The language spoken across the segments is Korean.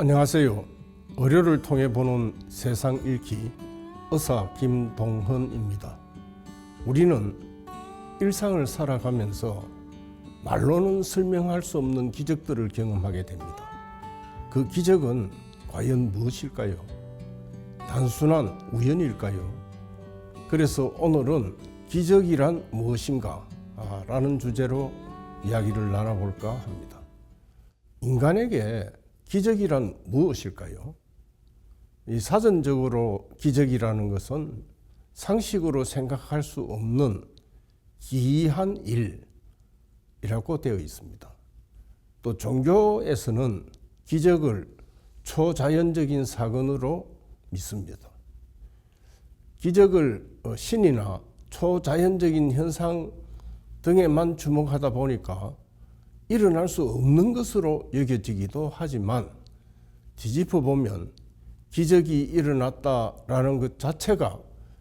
안녕하세요. 의료를 통해 보는 세상 읽기 의사 김동헌입니다. 우리는 일상을 살아가면서 말로는 설명할 수 없는 기적들을 경험하게 됩니다. 그 기적은 과연 무엇일까요? 단순한 우연일까요? 그래서 오늘은 기적이란 무엇인가? 아, 라는 주제로 이야기를 나눠볼까 합니다. 인간에게 기적이란 무엇일까요? 이 사전적으로 기적이라는 것은 상식으로 생각할 수 없는 기이한 일이라고 되어 있습니다. 또 종교에서는 기적을 초자연적인 사건으로 믿습니다. 기적을 어, 신이나 초자연적인 현상 등에만 주목하다 보니까 일어날 수 없는 것으로 여겨지기도 하지만 뒤집어 보면 기적이 일어났다라는 것 자체가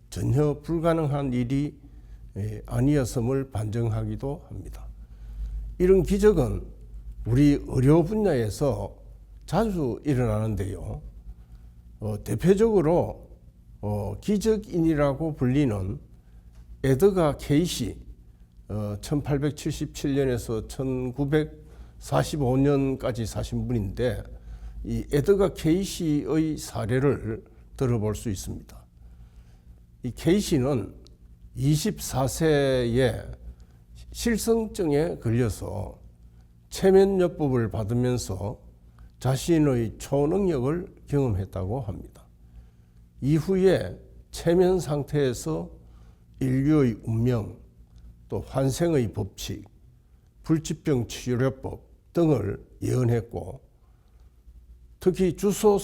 전혀 불가능한 일이 에, 아니었음을 반증하기도 합니다. 이런 기적은 우리 의료 분야에서 자주 일어나는데요. 어, 대표적으로 어, 기적인이라고 불리는 에드가 케이시 어, 1877년에서 1945년까지 사신 분인데 이 에드가 케이시의 사례를 들어볼 수 있습니다. 이 케이시는 24세에 실성증에 걸려서 체면요법을 받으면서 자신의 초능력을 경험했다고 합니다. 이후에 체면 상태에서 인류의 운명, 또 환생의 법칙, 불치병 치료법 등을 예언했고 특히 주소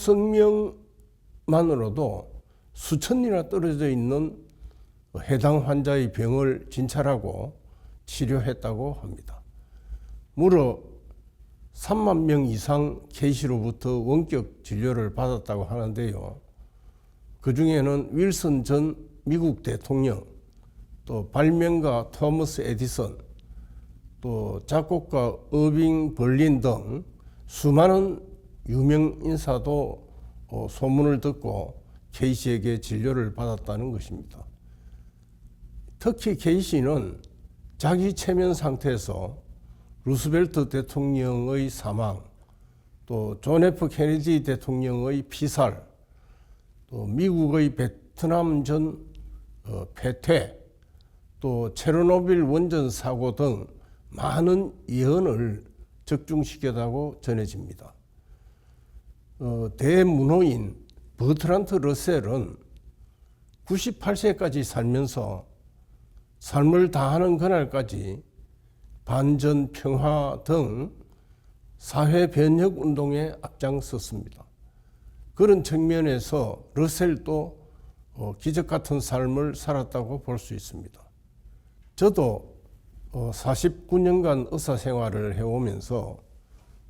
성명만으로도 수천이나 떨어져 있는 해당 환자의 병을 진찰하고 치료했다고 합니다. 무려 3만 명 이상 케이시로부터 원격 진료를 받았다고 하는데요. 그 중에는 윌슨 전 미국 대통령, 또 발명가 토머스 에디슨, 또 작곡가 어빙 벌린 등 수많은 유명 인사도 어, 소문을 듣고 케이시에게 진료를 받았다는 것입니다. 특히 케이시는 자기 체면 상태에서 루스벨트 대통령의 사망, 또 존 F 케네디 대통령의 피살, 또 미국의 베트남 전 어, 패퇴, 또 체르노빌 원전 사고 등 많은 예언을 적중시켰다고 전해집니다. 어, 대문호인 버트란트 러셀은 98세까지 살면서 삶을 다하는 그날까지 반전 평화 등 사회 변혁 운동에 앞장섰습니다. 그런 측면에서 러셀도 어, 기적 같은 삶을 살았다고 볼 수 있습니다. 저도 49년간 어, 의사 생활을 해오면서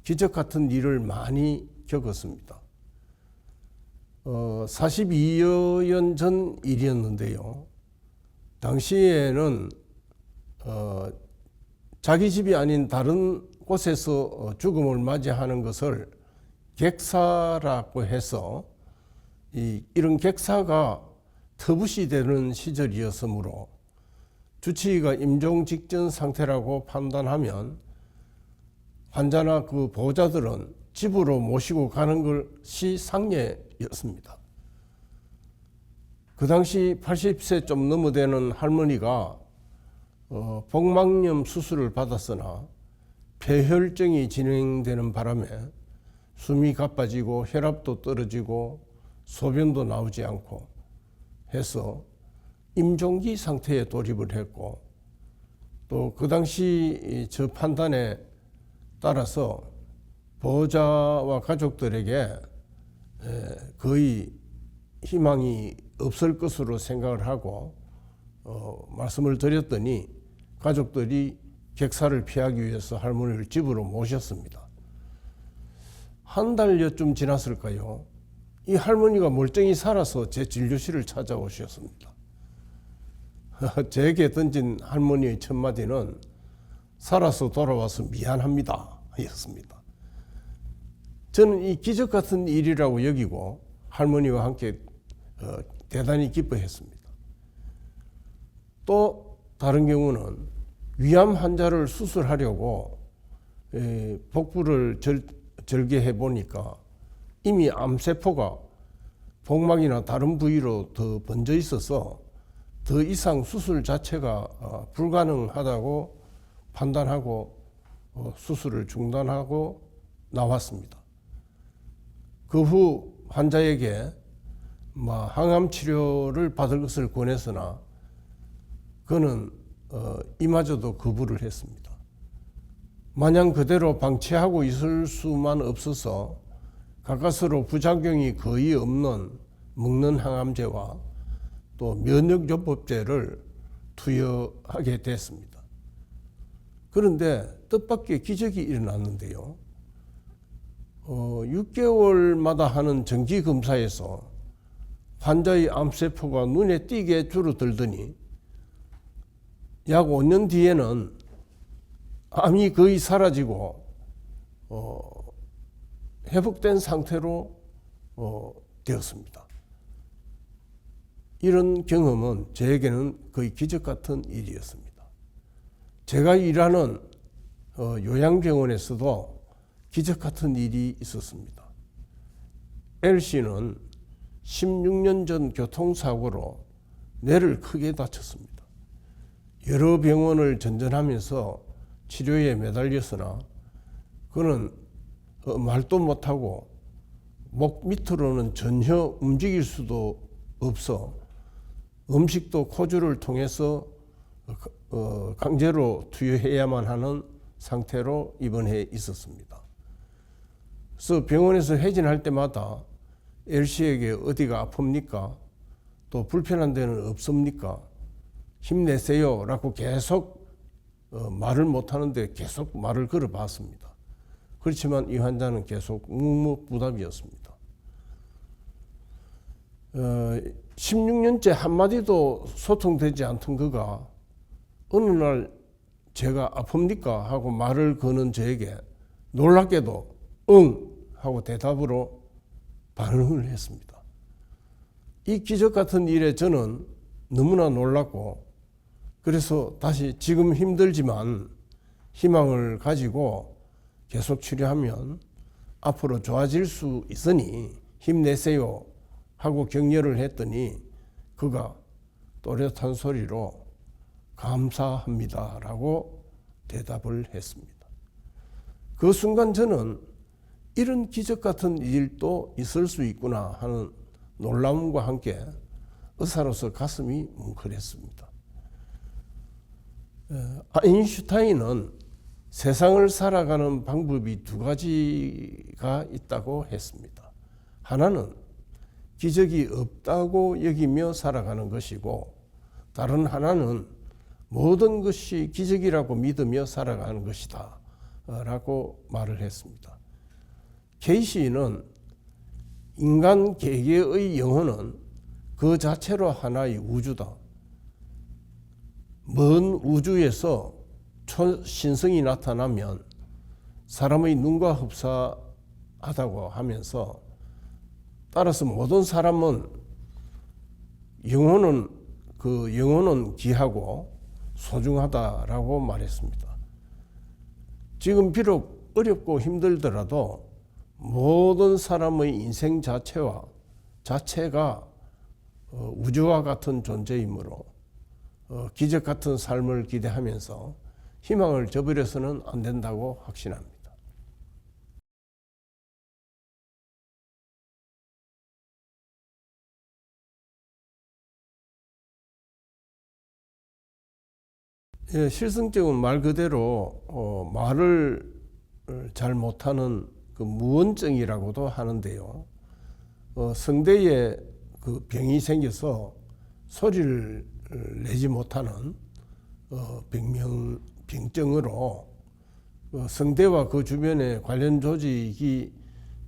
기적 같은 일을 많이 겪었습니다. 어, 42여 년 전 일이었는데요. 당시에는 어, 자기 집이 아닌 다른 곳에서 어, 죽음을 맞이하는 것을 객사라고 해서 이, 이런 객사가 터부시 되는 시절이었으므로 주치의가 임종 직전 상태라고 판단하면 환자나 그 보호자들은 집으로 모시고 가는 것이 상례였습니다. 그 당시 80세 좀 넘어되는 할머니가 어, 복막염 수술을 받았으나 폐혈증이 진행되는 바람에 숨이 가빠지고 혈압도 떨어지고 소변도 나오지 않고 해서 임종기 상태에 돌입을 했고 또 그 당시 저 판단에 따라서 보호자와 가족들에게 거의 희망이 없을 것으로 생각을 하고 어, 말씀을 드렸더니 가족들이 객사를 피하기 위해서 할머니를 집으로 모셨습니다. 한 달여쯤 지났을까요? 이 할머니가 멀쩡히 살아서 제 진료실을 찾아오셨습니다. 제게 던진 할머니의 첫 마디는 살아서 돌아와서 미안합니다. 였습니다. 저는 이 기적 같은 일이라고 여기고 할머니와 함께 어, 대단히 기뻐했습니다. 또 다른 경우는 위암 환자를 수술하려고 에, 복부를 절, 절개해 보니까 이미 암세포가 복막이나 다른 부위로 더 번져 있어서 더 이상 수술 자체가 어, 불가능하다고 판단하고 어, 수술을 중단하고 나왔습니다. 그 후 환자에게 뭐 항암 치료를 받을 것을 권했으나 그는 어, 이마저도 거부를 했습니다. 마냥 그대로 방치하고 있을 수만 없어서 가까스로 부작용이 거의 없는 먹는 항암제와 또 면역요법제를 투여하게 됐습니다. 그런데 뜻밖의 기적이 일어났는데요. 어, 6개월마다 하는 정기 검사에서 환자의 암세포가 눈에 띄게 줄어들더니 약 5년 뒤에는 암이 거의 사라지고 어, 회복된 상태로 어, 되었습니다. 이런 경험은 저에게는 거의 기적 같은 일이었습니다. 제가 일하는 어, 요양병원에서도 기적 같은 일이 있었습니다. L 씨는 16년 전 교통사고로 뇌를 크게 다쳤습니다. 여러 병원을 전전하면서 치료에 매달렸으나 그는 어, 말도 못하고 목 밑으로는 전혀 움직일 수도 없어 음식도 코주를 통해서 어, 강제로 투여해야만 하는 상태로 입원해 있었습니다. 그래서 병원에서 회진할 때마다 엘씨에게 어디가 아픕니까? 또 불편한 데는 없습니까? 힘내세요. 라고 계속 어, 말을 못 하는데 계속 말을 걸어 봤습니다. 그렇지만 이 환자는 계속 묵묵부답이었습니다. 어, 16년째 한마디도 소통되지 않던 그가 어느 날 제가 아픕니까? 하고 말을 거는 저에게 놀랍게도 응! 하고 대답으로 반응을 했습니다. 이 기적 같은 일에 저는 너무나 놀랐고 그래서 다시 지금 힘들지만 희망을 가지고 계속 치료하면 앞으로 좋아질 수 있으니 힘내세요 하고 격려를 했더니 그가 또렷한 소리로 감사합니다 라고 대답을 했습니다. 그 순간 저는 이런 기적 같은 일도 있을 수 있구나 하는 놀라움과 함께 의사로서 가슴이 뭉클했습니다. 아인슈타인은 세상을 살아가는 방법이 두 가지가 있다고 했습니다. 하나는 기적이 없다고 여기며 살아가는 것이고, 다른 하나는 모든 것이 기적이라고 믿으며 살아가는 것이다. 라고 말을 했습니다. 케이시는 인간 개개의 영혼은 그 자체로 하나의 우주다. 먼 우주에서 초신성이 나타나면 사람의 눈과 흡사하다고 하면서 따라서 모든 사람은 영혼은 그 영혼은 귀하고 소중하다라고 말했습니다. 지금 비록 어렵고 힘들더라도 모든 사람의 인생 자체와 자체가 어, 우주와 같은 존재이므로 어, 기적 같은 삶을 기대하면서 희망을 저버려서는 안 된다고 확신합니다. 예, 실성적은 말 그대로 어, 말을 잘 못하는 그 무언증이라고도 하는데요. 어, 성대에 그 병이 생겨서 소리를 내지 못하는 어, 병명 병증으로 어, 성대와 그 주변의 관련 조직이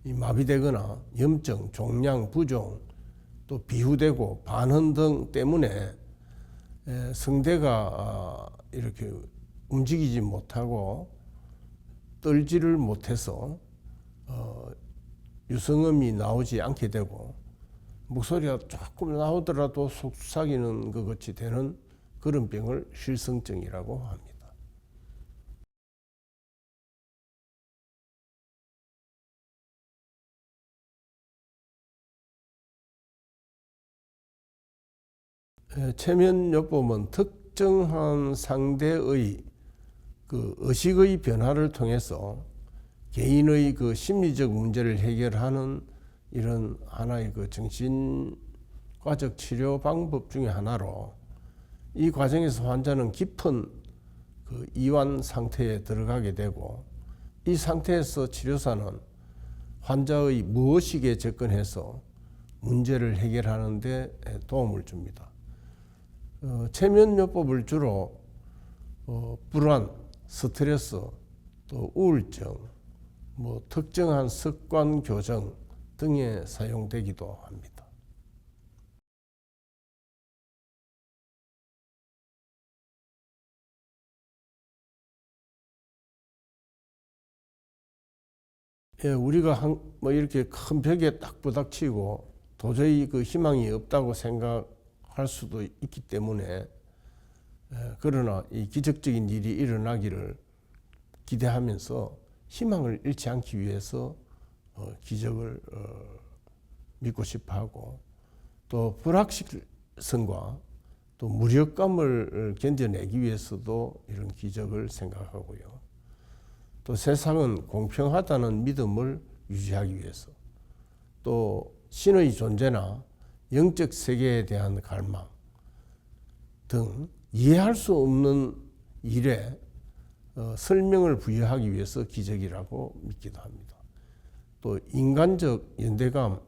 마비되거나 염증, 종양, 부종, 또 비후되고 반흔 등 때문에 에, 성대가 아, 이렇게 움직이지 못하고 떨지를 못해서 어, 유성음이 나오지 않게 되고 목소리가 조금 나오더라도 속삭이는 것 같이 되는 그런 병을 실성증이라고 합니다. 체면요법은 특정한 상대의 그 의식의 변화를 통해서 개인의 그 심리적 문제를 해결하는 이런 하나의 그 정신과적 치료 방법 중에 하나로 이 과정에서 환자는 깊은 그 이완 상태에 들어가게 되고 이 상태에서 치료사는 환자의 무의식에 접근해서 문제를 해결하는 데 도움을 줍니다. 어, 체면요법을 주로 어, 불안, 스트레스, 또 우울증, 뭐 특정한 습관 교정 등에 사용되기도 합니다. 예, 우리가 한, 뭐 이렇게 큰 벽에 딱 부닥치고 도저히 그 희망이 없다고 생각 할 수도 있기 때문에 예, 그러나 이 기적적인 일이 일어나기를 기대하면서 희망을 잃지 않기 위해서 어, 기적을 어, 믿고 싶어하고 또 불확실성과 또 무력감을 견뎌내기 위해서도 이런 기적을 생각하고요. 또 세상은 공평하다는 믿음을 유지하기 위해서 또 신의 존재나 영적 세계에 대한 갈망 등 이해할 수 없는 일에 어, 설명을 부여하기 위해서 기적이라고 믿기도 합니다. 또 인간적 연대감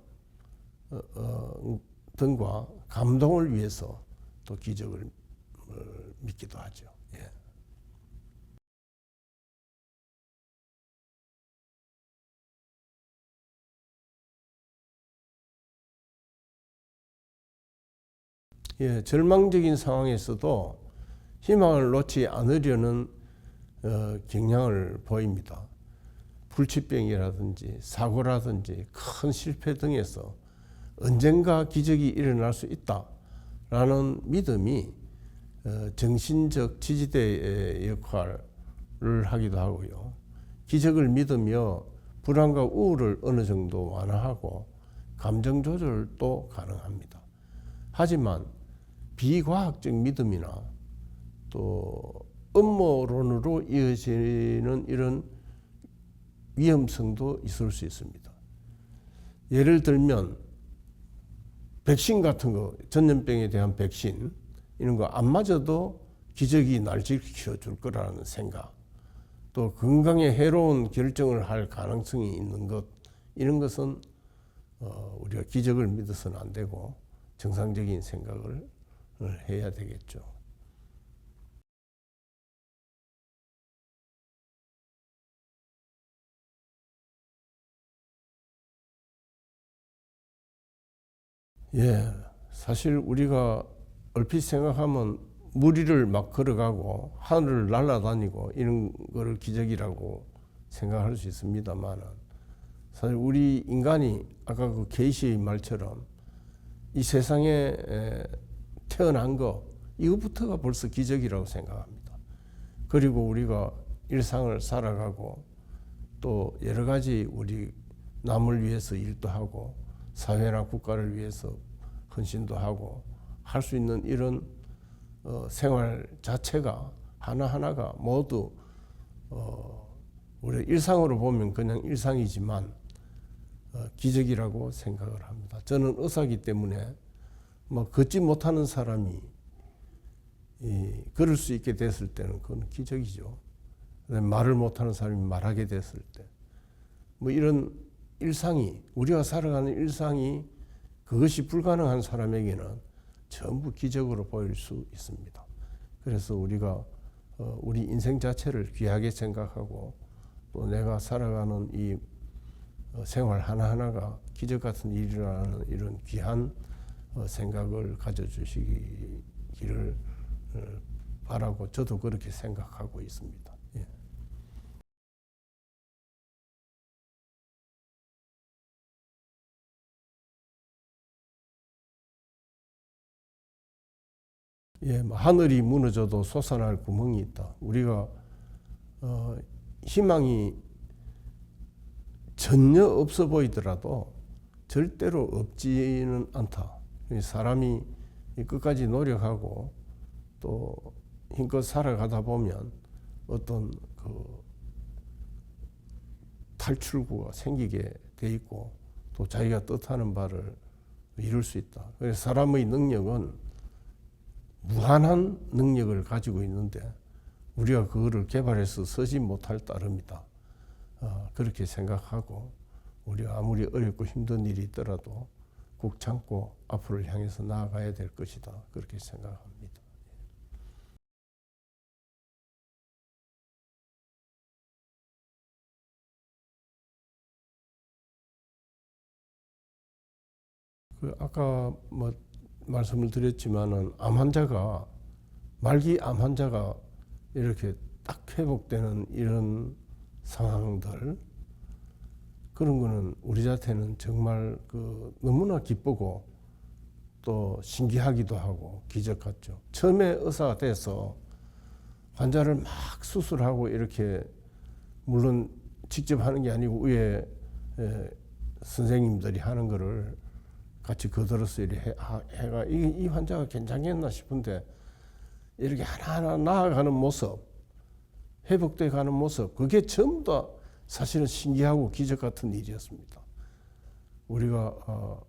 어, 어, 등과 감동을 위해서 또 기적을 어, 믿기도 하죠. 예. 예, 절망적인 상황에서도 희망을 놓지 않으려는 어, 경향을 보입니다. 불치병이라든지 사고라든지 큰 실패 등에서 언젠가 기적이 일어날 수 있다라는 믿음이 어, 정신적 지지대의 역할을 하기도 하고요. 기적을 믿으며 불안과 우울을 어느 정도 완화하고 감정 조절도 가능합니다. 하지만 비과학적 믿음이나 또 음모론으로 이어지는 이런 위험성도 있을 수 있습니다. 예를 들면 백신 같은 거, 전염병에 대한 백신 이런 거 안 맞아도 기적이 날 지켜 줄 거라는 생각, 또 건강에 해로운 결정을 할 가능성이 있는 것 이런 것은 어, 우리가 기적을 믿어서는 안 되고 정상적인 생각을 해야 되겠죠. 예, 사실 우리가 얼핏 생각하면 무리를 막 걸어가고 하늘을 날아다니고 이런 거를 기적이라고 생각할 수 있습니다만은 사실 우리 인간이 아까 그 게이시의 말처럼 이 세상에 태어난 거 이것부터가 벌써 기적이라고 생각합니다. 그리고 우리가 일상을 살아가고 또 여러 가지 우리 남을 위해서 일도 하고 사회나 국가를 위해서 헌신도 하고 할 수 있는 이런 어, 생활 자체가 하나하나가 모두 어, 우리 일상으로 보면 그냥 일상이지만 어, 기적이라고 생각을 합니다. 저는 의사기 때문에 뭐 걷지 못하는 사람이 이, 걸을 수 있게 됐을 때는 그건 기적이죠. 말을 못하는 사람이 말하게 됐을 때, 뭐 이런 일상이 우리가 살아가는 일상이 그것이 불가능한 사람에게는 전부 기적으로 보일 수 있습니다. 그래서 우리가 어, 우리 인생 자체를 귀하게 생각하고 또 내가 살아가는 이 어, 생활 하나하나가 기적 같은 일이라는 이런 귀한 어, 어, 생각을 가져주시기를 어, 바라고 저도 그렇게 생각하고 있습니다. 예. 예 뭐 하늘이 무너져도 솟아날 구멍이 있다. 우리가 어, 희망이 전혀 없어 보이더라도 절대로 없지는 않다. 이 사람이 이 끝까지 노력하고 또 힘껏 살아가다 보면 어떤 그 탈출구가 생기게 돼 있고 또 자기가 뜻하는 바를 이룰 수 있다. 그래서 사람의 능력은 무한한 능력을 가지고 있는데 우리가 그거를 개발해서 쓰지 못할 따름이다. 어, 그렇게 생각하고 우리가 아무리 어렵고 힘든 일이 있더라도 꾹 참고 앞으로 향해서 나아가야 될 것이다. 그렇게 생각합니다. 그 아까 뭐 말씀을 드렸지만은 암 환자가 말기 암 환자가 이렇게 딱 회복되는 이런 상황들 그런 거는 우리 자체는 정말 그 너무나 기쁘고 또 신기하기도 하고 기적 같죠. 처음에 의사가 돼서 환자를 막 수술하고 이렇게 물론 직접 하는 게 아니고 위에 에, 선생님들이 하는 거를 같이 거들어서 이렇게 해가 이, 이 환자가 괜찮겠나 싶은데 이렇게 하나하나 나아가는 모습, 회복돼 가는 모습, 그게 전부 다 사실은 신기하고 기적 같은 일이었습니다. 우리가 어,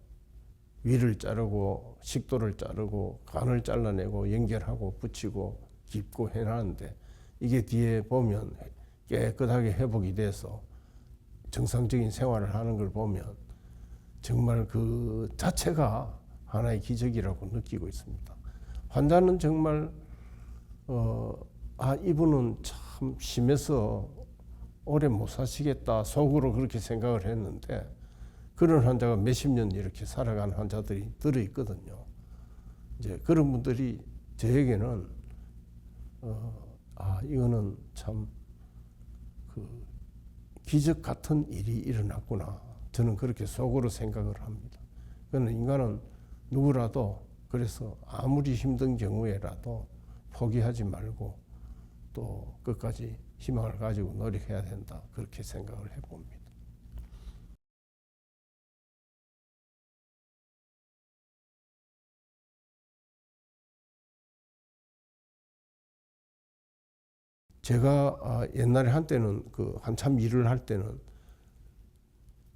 위를 자르고 식도를 자르고 간을 잘라내고 연결하고 붙이고 깁고 해놨는데 이게 뒤에 보면 깨끗하게 회복이 돼서 정상적인 생활을 하는 걸 보면 정말 그 자체가 하나의 기적이라고 느끼고 있습니다. 환자는 정말 어, 아 이분은 참 심해서 오래 못 사시겠다 속으로 그렇게 생각을 했는데 그런 환자가 몇십 년 이렇게 살아간 환자들이 들어 있거든요. 이제 그런 분들이 저에게는 어, 아 이거는 참 그 기적 같은 일이 일어났구나. 저는 그렇게 속으로 생각을 합니다. 그는 인간은 누구라도 그래서 아무리 힘든 경우에라도 포기하지 말고 또 끝까지 희망을 가지고 노력해야 된다. 그렇게 생각을 해봅니다. 제가 아, 옛날에 한때는 그 한참 일을 할 때는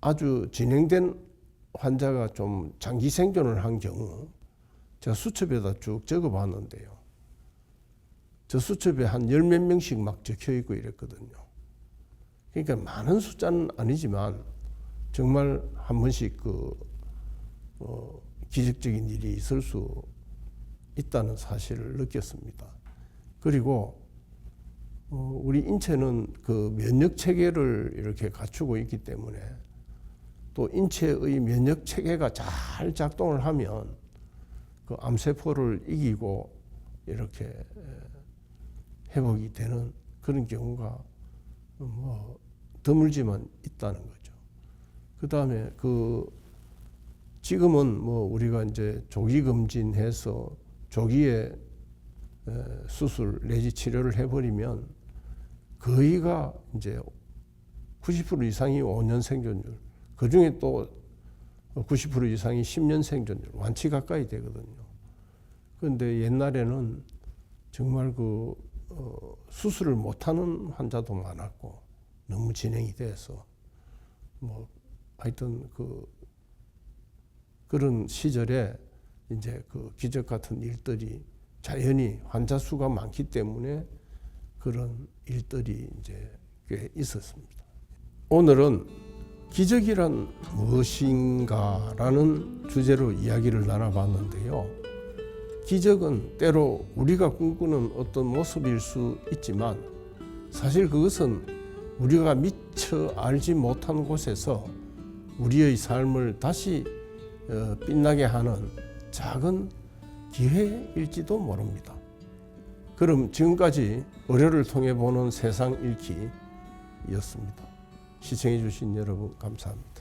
아주 진행된 환자가 좀 장기 생존을 한 경우 제가 수첩에다 쭉 적어 봤는데요. 저 수첩에 한 열 몇 명씩 막 적혀 있고 이랬거든요. 그러니까 많은 숫자는 아니지만 정말 한 번씩 그 어, 기적적인 일이 있을 수 있다는 사실을 느꼈습니다. 그리고 어, 우리 인체는 그 면역 체계를 이렇게 갖추고 있기 때문에 또 인체의 면역 체계가 잘 작동을 하면 그 암세포를 이기고 이렇게 에, 회복이 되는 그런 경우가 뭐 드물지만 있다는 거죠. 그 다음에 그 지금은 뭐 우리가 이제 조기 검진해서 조기에 에, 수술 내지 치료를 해버리면 거의가 이제 90% 이상이 5년 생존율, 그 중에 또 90% 이상이 10년 생존율, 완치 가까이 되거든요. 그런데 옛날에는 정말 그 어, 수술을 못하는 환자도 많았고 너무 진행이 돼서 뭐 하여튼 그 그런 시절에 이제 그 기적 같은 일들이 자연히 환자 수가 많기 때문에 그런 일들이 이제 꽤 있었습니다. 오늘은 기적이란 무엇인가라는 주제로 이야기를 나눠봤는데요. 기적은 때로 우리가 꿈꾸는 어떤 모습일 수 있지만 사실 그것은 우리가 미처 알지 못한 곳에서 우리의 삶을 다시 어, 빛나게 하는 작은 기회일지도 모릅니다. 그럼 지금까지 의료를 통해 보는 세상 읽기였습니다. 시청해 주신 여러분 감사합니다.